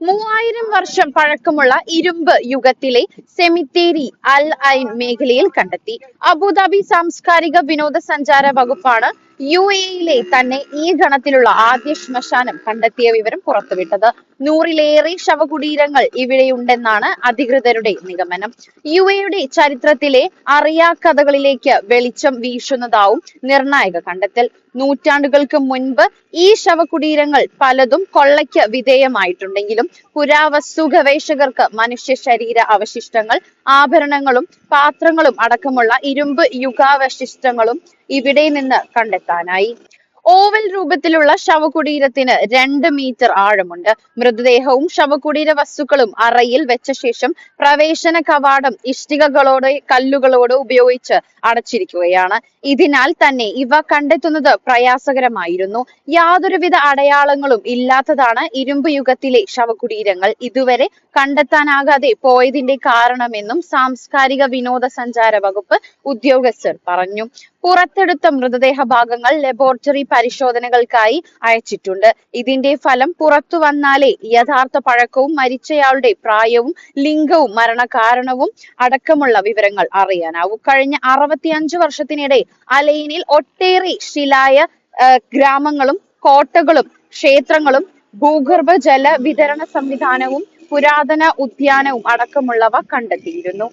മൂവായിരം വർഷം പഴക്കമുള്ള ഇരുമ്പ് യുഗത്തിലെ സെമിത്തേരി അൽ ഐൻ മേഖലയിൽ കണ്ടെത്തി. അബുദാബി സാംസ്കാരിക വിനോദസഞ്ചാര വകുപ്പാണ് യു എയിലെ തന്നെ ഈ ഗണത്തിലുള്ള ആദ്യ ശ്മശാനം കണ്ടെത്തിയ വിവരം പുറത്തുവിട്ടത്. നൂറിലേറെ ശവകുടീരങ്ങൾ ഇവിടെയുണ്ടെന്നാണ് അധികൃതരുടെ നിഗമനം. യു എയുടെ ചരിത്രത്തിലെ അറിയാക്കഥകളിലേക്ക് വെളിച്ചം വീശുന്നതാവും നിർണായക കണ്ടെത്തൽ. നൂറ്റാണ്ടുകൾക്ക് മുൻപ് ഈ ശവകുടീരങ്ങൾ പലതും കൊള്ളയ്ക്ക് വിധേയമായിട്ടുണ്ടെങ്കിലും പുരാവസ്തു ഗവേഷകർക്ക് മനുഷ്യ ശരീര അവശിഷ്ടങ്ങൾ ആഭരണങ്ങളും പാത്രങ്ങളും അടക്കമുള്ള ഇരുമ്പ് യുഗാവശിഷ്ടങ്ങളും ഇവിടെ നിന്ന് están ahí. ഓവൽ രൂപത്തിലുള്ള ശവകുടീരത്തിന് രണ്ട് മീറ്റർ ആഴമുണ്ട്. മൃതദേഹവും ശവകുടീര വസ്തുക്കളും അറയിൽ വെച്ച ശേഷം പ്രവേശന കവാടം ഇഷ്ടികകളോടെ കല്ലുകളോടോ ഉപയോഗിച്ച് അടച്ചിരിക്കുകയാണ്. ഇതിനാൽ തന്നെ ഇവ കണ്ടെത്തുന്നത് പ്രയാസകരമായിരുന്നു. യാതൊരുവിധ അടയാളങ്ങളും ഇല്ലാത്തതാണ് ഇരുമ്പ് യുഗത്തിലെ ശവകുടീരങ്ങൾ. ഇതുവരെ കണ്ടെത്താനാകാതെ പോയതിന്റെ കാരണമെന്നും സാംസ്കാരിക വിനോദസഞ്ചാര വകുപ്പ് ഉദ്യോഗസ്ഥർ പറഞ്ഞു. പുറത്തെടുത്ത മൃതദേഹ ഭാഗങ്ങൾ ലബോറട്ടറി പരിശോധനകൾക്കായി അയച്ചിട്ടുണ്ട്. ഇതിന്റെ ഫലം പുറത്തു വന്നാലേ യഥാർത്ഥ പഴക്കവും മരിച്ചയാളുടെ പ്രായവും ലിംഗവും മരണകാരണവും അടക്കമുള്ള വിവരങ്ങൾ അറിയാനാവും. കഴിഞ്ഞ അറുപത്തിയഞ്ച് വർഷത്തിനിടെ അലൈനിൽ ഒട്ടേറെ ശിലായ ഗ്രാമങ്ങളും കോട്ടകളും ക്ഷേത്രങ്ങളും ഭൂഗർഭ ജല വിതരണ സംവിധാനവും പുരാതന ഉദ്യാനവും അടക്കമുള്ളവ കണ്ടെത്തിയിരുന്നു.